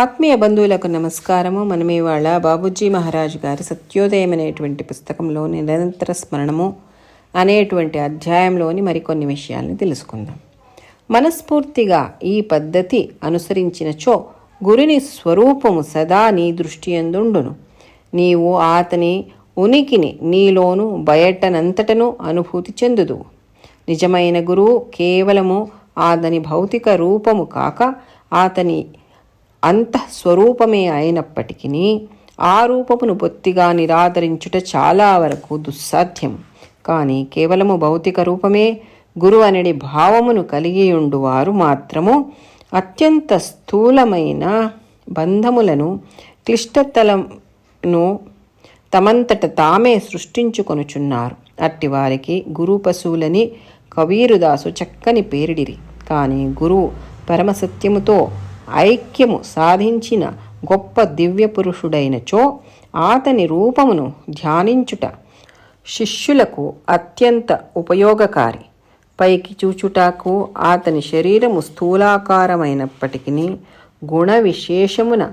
ఆత్మీయ బంధువులకు నమస్కారము. మనం ఇవాళ బాబుజీ మహారాజు గారి సత్యోదయం అనేటువంటి పుస్తకంలో నిరంతర స్మరణము అనేటువంటి అధ్యాయంలోని మరికొన్ని విషయాల్ని తెలుసుకుందాం. మనస్ఫూర్తిగా ఈ పద్ధతి అనుసరించినచో గురుని స్వరూపము సదా నీ దృష్టి ఎందుండును నీవు అతని ఉనికిని నీలోను బయటనంతటను అనుభూతి చెందుదు నిజమైన గురువు కేవలము అతని భౌతిక రూపము కాక అతని అంతఃస్వరూపమే అయినప్పటికీ ఆ రూపమును బొత్తిగా నిరాదరించుట చాలా వరకు దుస్సాధ్యం. కానీ కేవలము భౌతిక రూపమే గురు అనడి భావమును కలిగి ఉండువారు మాత్రము అత్యంత స్థూలమైన బంధములను క్లిష్టతలను తమంతట తామే సృష్టించుకొనుచున్నారు. అట్టి వారికి గురు పశువులని కవీరుదాసు చక్కని పేరిడిరి. కానీ గురువు పరమసత్యముతో ఐక్యము సాధించిన గొప్ప దివ్య పురుషుడైనచో అతని రూపమును ధ్యానించుట శిష్యులకు అత్యంత ఉపయోగకారి. పైకి చూచుటకు అతని శరీరము స్థూలాకారమైనప్పటికీ గుణ విశేషమున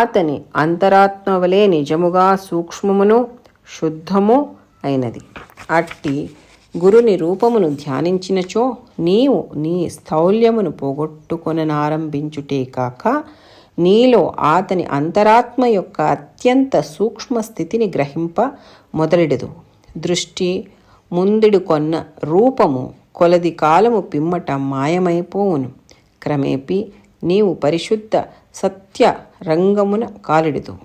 అతని అంతరాత్మవలే నిజముగా సూక్ష్మమును శుద్ధము అయినది. అట్టి గురుని రూపమును ధ్యానించినచో నీవు నీ స్థౌల్యమును పోగొట్టుకొననారంభించుటే కాక నీలో అతని అంతరాత్మ యొక్క అత్యంత సూక్ష్మ స్థితిని గ్రహింప మొదలెడదు. దృష్టి ముందుడు కొన్న రూపము కొలది కాలము పిమ్మట మాయమైపోవును. క్రమేపీ నీవు పరిశుద్ధ సత్య రంగమున కాలిడుదు.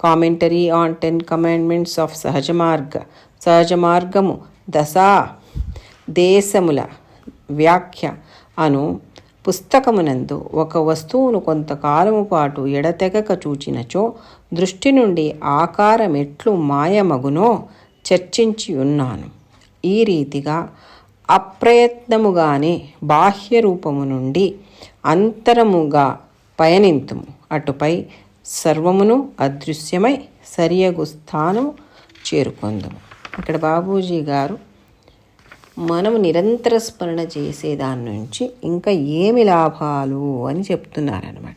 Commentary on ten commandments of Sahaj Marg Sahaj మార్గము దశా దేశముల వ్యాఖ్య. అను పుస్తకమునందు ఒక వస్తువును కొంతకాలము పాటు ఎడతెగక చూచినచో దృష్టి నుండి ఆకారం ఎట్లు మాయమగునో చర్చించి ఉన్నాను ఈ రీతిగా అప్రయత్నముగానే బాహ్య రూపము నుండి అంతరముగా పయనింతుము. అటుపై సర్వమును అదృశ్యమై సరియగు స్థానము చేరుకొందుము. ఇక్కడ బాబూజీ గారు మనం నిరంతర స్మరణ చేసేదాని నుంచి ఇంకా ఏమి లాభాలు అని చెప్తున్నారనమాట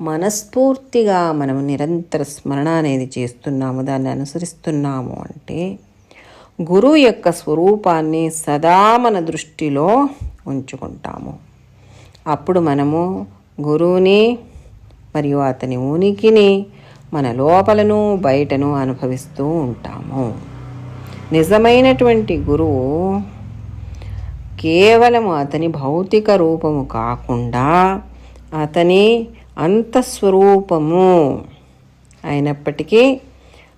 మనస్ఫూర్తిగా మనం నిరంతర స్మరణ అనేది చేస్తున్నాము దాన్ని అనుసరిస్తున్నాము అంటే గురువు యొక్క స్వరూపాన్ని సదా మన దృష్టిలో ఉంచుకుంటాము. అప్పుడు మనము గురువుని మరియు అతని ఉనికిని మన లోపలను బయటను అనుభవిస్తూ ఉంటాము. నిజమైనటువంటి గురువు కేవలము అతని భౌతిక రూపము కాకుండా అతని అంతఃస్వరూపము అయినప్పటికీ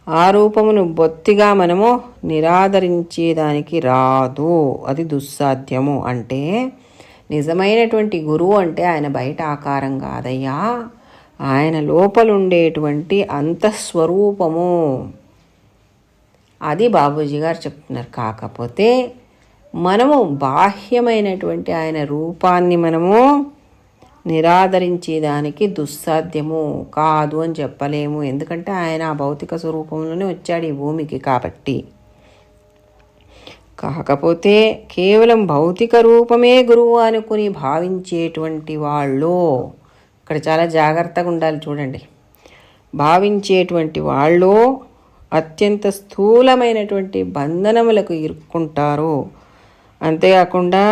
ఆ రూపమును బొత్తిగా మనము నిరాదరించేదానికి రాదు. అది దుస్సాధ్యము. అంటే నిజమైనటువంటి గురువు అంటే ఆయన బయట ఆకారం కాదయ్యా. ఆయన లోపలుండేటువంటి అంతఃస్వరూపము. అది బాబూజీ గారు చెప్తున్నారు. కాకపోతే మనము బాహ్యమైనటువంటి ఆయన రూపాన్ని మనము నిరాదరించేదానికి దుస్సాధ్యము కాదు అని చెప్పలేము. ఎందుకంటే ఆయన ఆ భౌతిక స్వరూపంలోనే వచ్చాడు ఈ భూమికి కాబట్టి. కాకపోతే కేవలం భౌతిక రూపమే గురువు అనుకుని భావించేటువంటి వాళ్ళు ఇక్కడ చాలా జాగ్రత్తగా ఉండాలి చూడండి. భావించేటువంటి వాళ్ళు అత్యంత స్థూలమైనటువంటి బంధనములకు ఇరుక్కుంటారు. అంతేకాకుండా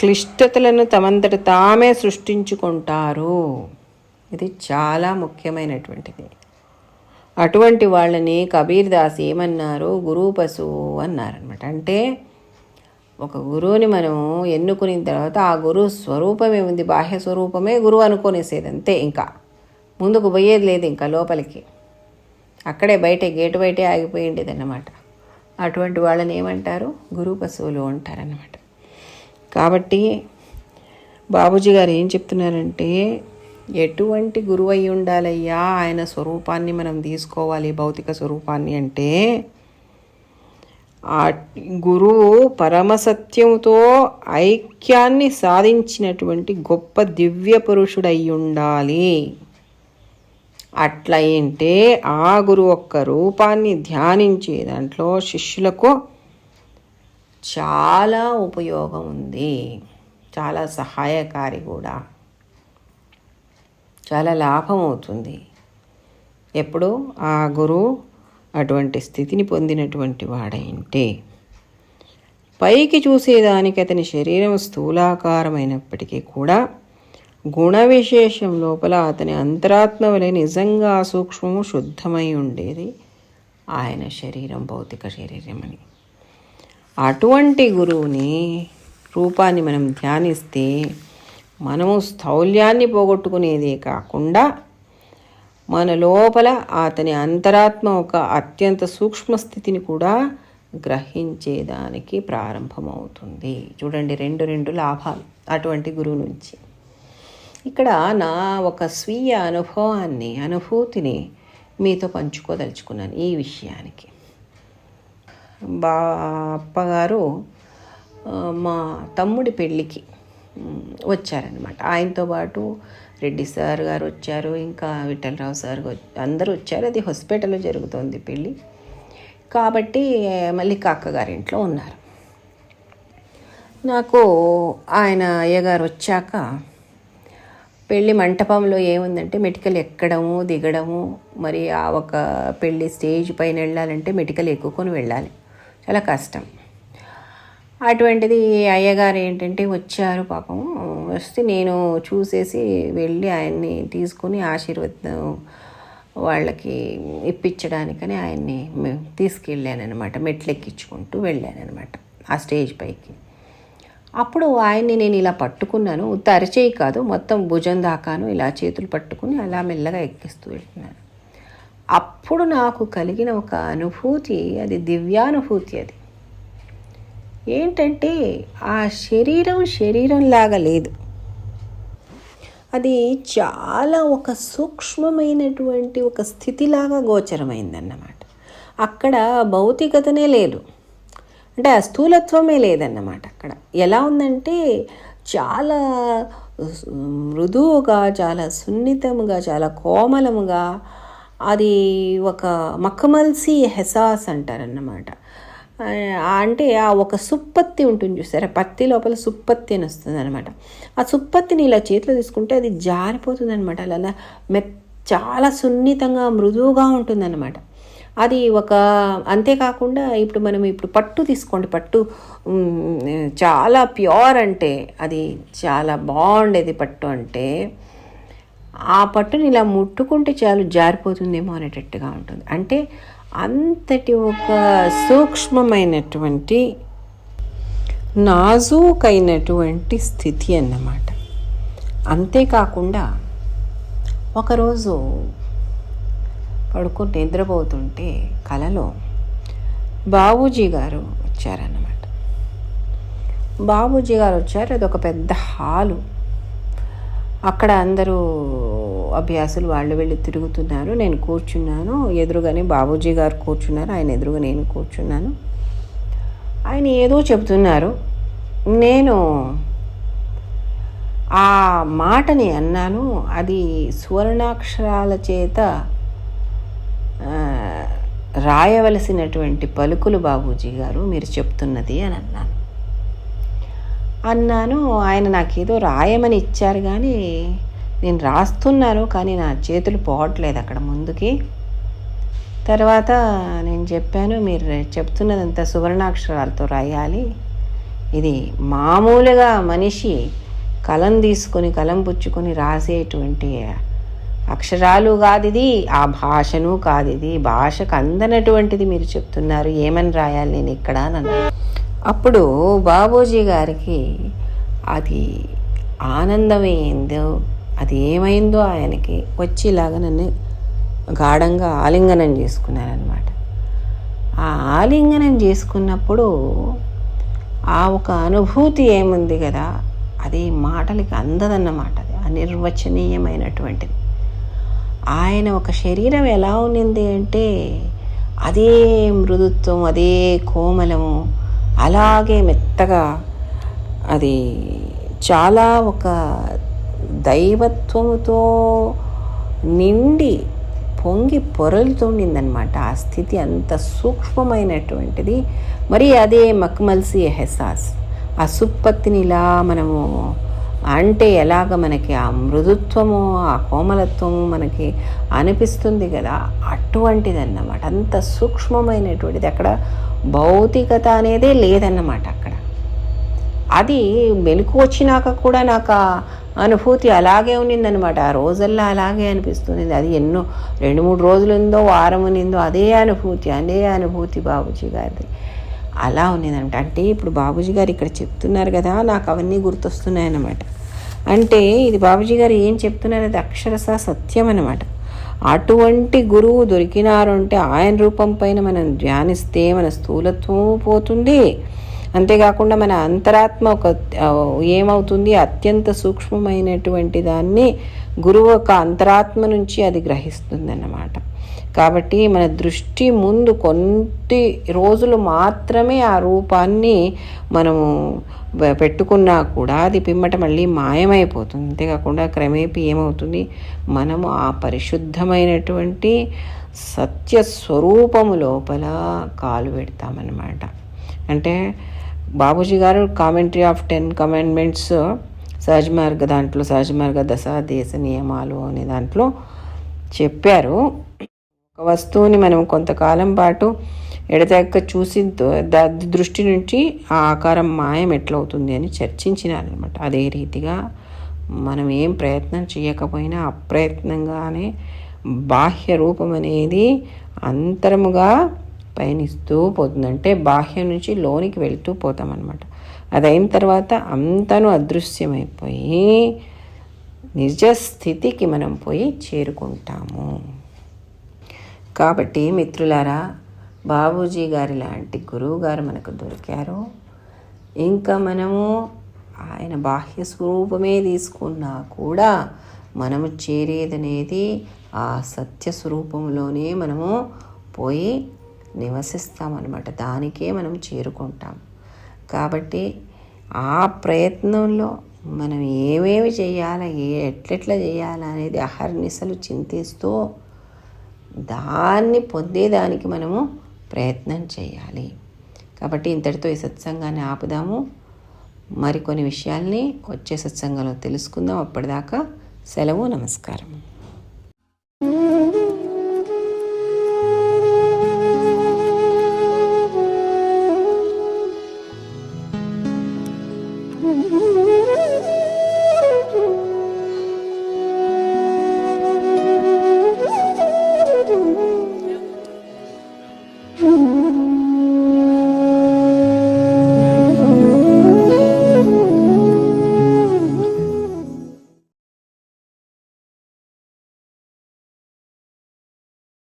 క్లిష్టతలను తమంతట తామే సృష్టించుకుంటారు. ఇది చాలా ముఖ్యమైనటువంటిది. అటువంటి వాళ్ళని కబీర్ దాస్ ఏమన్నారు? గురువు పశువు అన్నారనమాట అంటే ఒక గురువుని మనం ఎన్నుకున్న తర్వాత ఆ గురువు స్వరూపమే ఉంది బాహ్య స్వరూపమే గురువు అనుకునేసేది అంతే ఇంకా. ముందుకు పోయేది లేదు ఇంకా లోపలికి. అక్కడే బయట గేటు బయటే ఆగిపోయి ఉండేది అన్నమాట అటువంటి వాళ్ళని ఏమంటారు? గురు పశువులు అంటారనమాట కాబట్టి బాబూజీ గారు ఏం చెప్తున్నారంటే ఎటువంటి గురువు అయి ఉండాలయ్యా? ఆయన స్వరూపాన్ని మనం తీసుకోవాలి భౌతిక స్వరూపాన్ని అంటే ఆ గురువు పరమసత్యముతో ఐక్యాన్ని సాధించినటువంటి గొప్ప దివ్య పురుషుడై ఉండాలి అట్లయింటే ఆ గురువు ఒక్క రూపాన్ని ధ్యానించే దాంట్లో శిష్యులకు చాలా ఉపయోగం ఉంది. చాలా సహాయకారి కూడా. చాలా లాభం అవుతుంది. ఎప్పుడు? ఆ గురువు అటువంటి స్థితిని పొందినటువంటి వాడైంటే. పైకి చూసేదానికి అతని శరీరం స్థూలాకారమైనప్పటికీ కూడా గుణ విశేషం లోపల అతని అంతరాత్మ వలె నిజంగా సూక్ష్మము శుద్ధమై ఉండేది ఆయన శరీరం భౌతిక శరీరం అని. అటువంటి గురువుని రూపాన్ని మనం ధ్యానిస్తే మనము స్థౌల్యాన్ని పోగొట్టుకునేదే కాకుండా మన లోపల అతని అంతరాత్మ ఒక అత్యంత సూక్ష్మ స్థితిని కూడా గ్రహించేదానికి ప్రారంభమవుతుంది. చూడండి రెండు రెండు లాభాలు అటువంటి గురువు నుంచి. ఇక్కడ నా ఒక స్వీయ అనుభవాన్ని అనుభూతిని మీతో పంచుకోదలుచుకున్నాను ఈ విషయానికి. బా అప్పగారు మా తమ్ముడి పెళ్ళికి వచ్చారనమాట ఆయనతో పాటు రెడ్డి సార్ గారు వచ్చారు ఇంకా విఠలరావు సార్ అందరూ వచ్చారు. అది హాస్పిటల్లో జరుగుతోంది పెళ్ళి. కాబట్టి మళ్ళీ కాక్కగారింట్లో ఉన్నారు. నాకు ఆయన అయ్యగారు వచ్చాక పెళ్ళి మంటపంలో ఏముందంటే మెటికలు ఎక్కడము దిగడము మరి ఆ ఒక పెళ్ళి స్టేజ్ పైన వెళ్ళాలంటే మెటికలు ఎక్కుకొని వెళ్ళాలి. చాలా కష్టం. అటువంటిది అయ్యగారు ఏంటంటే వచ్చారు పాపం. వస్తే నేను చూసేసి వెళ్ళి ఆయన్ని తీసుకుని ఆశీర్వదం వాళ్ళకి ఇప్పించడానికని ఆయన్ని తీసుకెళ్ళానమాట మెట్లు ఎక్కించుకుంటూ వెళ్ళానమాట ఆ స్టేజ్ పైకి. అప్పుడు ఆయన్ని నేను ఇలా పట్టుకున్నాను. తరచేయి కాదు మొత్తం భుజం దాకాను ఇలా చేతులు పట్టుకుని అలా మెల్లగా ఎక్కిస్తూ వెళ్తున్నాను అప్పుడు నాకు కలిగిన ఒక అనుభూతి అది దివ్యానుభూతి అది. ఏంటంటే ఆ శరీరం శరీరంలాగా లేదు. అది చాలా ఒక సూక్ష్మమైనటువంటి ఒక స్థితిలాగా గోచరమైందన్నమాట. అక్కడ భౌతికతనే లేదు. అంటే ఆ స్థూలత్వమే లేదన్నమాట అక్కడ. ఎలా ఉందంటే చాలా మృదువుగా చాలా సున్నితముగా చాలా కోమలముగా అది ఒక మక్కమల్సి హెసాస్ అంటారన్నమాట. అంటే ఆ ఒక సుప్పత్తి ఉంటుంది చూసారా? పత్తి లోపల సుప్పత్తి అని వస్తుంది అనమాట ఆ సుప్పత్తిని ఇలా చేతిలో తీసుకుంటే అది జారిపోతుంది అనమాట అలా మె చాలా సున్నితంగా మృదువుగా ఉంటుంది అనమాట అది ఒక అంతేకాకుండా ఇప్పుడు మనం ఇప్పుడు పట్టు తీసుకోండి. పట్టు చాలా ప్యూర్ అంటే అది చాలా బాగుండేది పట్టు అంటే ఆ పట్టుని ఇలా ముట్టుకుంటే చాలు జారిపోతుందేమో అనేటట్టుగా ఉంటుంది. అంటే అంతటి ఒక సూక్ష్మమైనటువంటి నాజూకైనటువంటి స్థితి అన్నమాట. అంతేకాకుండా ఒకరోజు పడుకుని నిద్రపోతుంటే కలలో బాబూజీ గారు వచ్చారన్నమాట. బాబూజీ గారు వచ్చారు. అది ఒక పెద్ద హాలు. అక్కడ అందరూ అభ్యాసులు వాళ్ళు వెళ్ళి తిరుగుతున్నారు. నేను కూర్చున్నాను. ఎదురుగానే బాబూజీ గారు కూర్చున్నారు. ఆయన ఎదురుగా నేను కూర్చున్నాను. ఆయన ఏదో చెబుతున్నారు. నేను ఆ మాటని అన్నాను. అది సువర్ణాక్షరాల చేత రాయవలసినటువంటి పలుకులు బాబూజీ గారు మీరు చెప్తున్నది అని అన్నాను. అన్నాను ఆయన నాకేదో రాయమని ఇచ్చారు కానీ నేను రాస్తున్నాను కానీ నా చేతులు పోవట్లేదు అక్కడ ముందుకి. తర్వాత నేను చెప్పాను మీరు చెప్తున్నదంతా సువర్ణాక్షరాలతో రాయాలి. ఇది మామూలుగా మనిషి కలం తీసుకొని కలం పుచ్చుకొని రాసేటువంటి అక్షరాలు కాదిది ఇది ఆ భాషను కాదిది. ఇది భాషకు అందనటువంటిది మీరు చెప్తున్నారు. ఏమని రాయాలి నేను ఇక్కడ నన్ను అప్పుడు బాబూజీ గారికి అది ఆనందమైందో అది ఏమైందో ఆయనకి వచ్చి ఇలాగ నన్ను గాఢంగా ఆలింగనం చేసుకున్నారనమాట ఆ ఆలింగనం చేసుకున్నప్పుడు ఆ ఒక అనుభూతి ఏముంది కదా అది మాటలకి అందదన్నమాట. అది అనిర్వచనీయమైనటువంటిది. ఆయన ఒక శరీరం ఎలా ఉన్నింది అంటే అదే మృదుత్వం అదే కోమలము అలాగే మెత్తగా అది చాలా ఒక దైవత్వముతో నిండి పొంగి పొరలుతుండిందనమాట ఆ స్థితి అంత సూక్ష్మమైనటువంటిది. మరి అదే మక్మల్సి ఎహసాస్ ఆ సుప్పత్తిని ఇలా మనము అంటే ఎలాగ మనకి ఆ మృదుత్వము ఆ కోమలత్వము మనకి అనిపిస్తుంది కదా అటువంటిదన్నమాట. అంత సూక్ష్మమైనటువంటిది. అక్కడ భౌతికత అనేదే లేదన్నమాట అక్కడ. అది మెలకు వచ్చినాక కూడా నాకు ఆ అనుభూతి అలాగే ఉన్నిందనమాట ఆ రోజల్లా అలాగే అనిపిస్తుంది అది ఎన్నో రెండు మూడు రోజులు ఉందో వారం ఉన్నిందో అదే అనుభూతి అదే అనుభూతి బాబుజీ గారిది. అలా ఉండేదంట అంటే ఇప్పుడు బాబుజీ గారు ఇక్కడ చెప్తున్నారు కదా నాకు అవన్నీ గుర్తొస్తున్నాయి అన్నమాట అంటే ఇది బాబుజీ గారు ఏం చెప్తున్నారు అది అక్షరశ సత్యం అనమాట అటువంటి గురువు దొరికినారు అంటే ఆయన రూపం పైన మనం ధ్యానిస్తే మన స్థూలత్వం పోతుంది. అంతేకాకుండా మన అంతరాత్మ ఒక ఏమవుతుంది? అత్యంత సూక్ష్మమైనటువంటి దాన్ని గురువు యొక్క అంతరాత్మ నుంచి అది గ్రహిస్తుంది అన్నమాట కాబట్టి మన దృష్టి ముందు కొన్ని రోజులు మాత్రమే ఆ రూపాన్ని మనము పెట్టుకున్నా కూడా అది పిమ్మట మళ్ళీ మాయమైపోతుంది. అంతేకాకుండా క్రమేపీ ఏమవుతుంది? మనము ఆ పరిశుద్ధమైనటువంటి సత్య స్వరూపము లోపల కాలు పెడతామన్నమాట. అంటే బాబూజీ గారు commentary of ten commandments Sahaj Marg దాంట్లో సహజమార్గ దశ దేశ నియమాలు అనే దాంట్లో చెప్పారు. ఒక వస్తువుని మనం కొంతకాలం పాటు ఎడతెక్క చూసి దృష్టి నుంచి ఆ ఆకారం మాయం ఎట్లవుతుంది అని చర్చించినారనమాట అదే రీతిగా మనం ఏం ప్రయత్నం చేయకపోయినా అప్రయత్నంగానే బాహ్య రూపం అనేది అంతరముగా పయనిస్తూ పోతుంది. అంటే బాహ్యం నుంచి లోనికి వెళ్తూ పోతామన్నమాట. అది అయిన తర్వాత అంతను అదృశ్యమైపోయి నిజ స్థితికి మనం పోయి చేరుకుంటాము. కాబట్టి మిత్రులారా బాబూజీ గారి లాంటి గురువు గారు మనకు దొరికారు. ఇంకా మనము ఆయన బాహ్య స్వరూపమే తీసుకున్నా కూడా మనము చేరేదనేది ఆ సత్య స్వరూపంలోనే మనము పోయి నివసిస్తామన్నమాట. దానికే మనం చేరుకుంటాం. కాబట్టి ఆ ప్రయత్నంలో మనం ఏమేమి చేయాలా ఏ ఎట్లెట్లా చేయాలా అనేది అహర్నిశలు చింతిస్తూ దాన్ని పొందేదానికి మనము ప్రయత్నం చేయాలి. కాబట్టి ఇంతటితో ఈ సత్సంగాన్ని ఆపుదాము. మరికొన్ని విషయాల్ని వచ్చే సత్సంగంలో తెలుసుకుందాం. అప్పటిదాకా సెలవు నమస్కారం. Mm-hmm.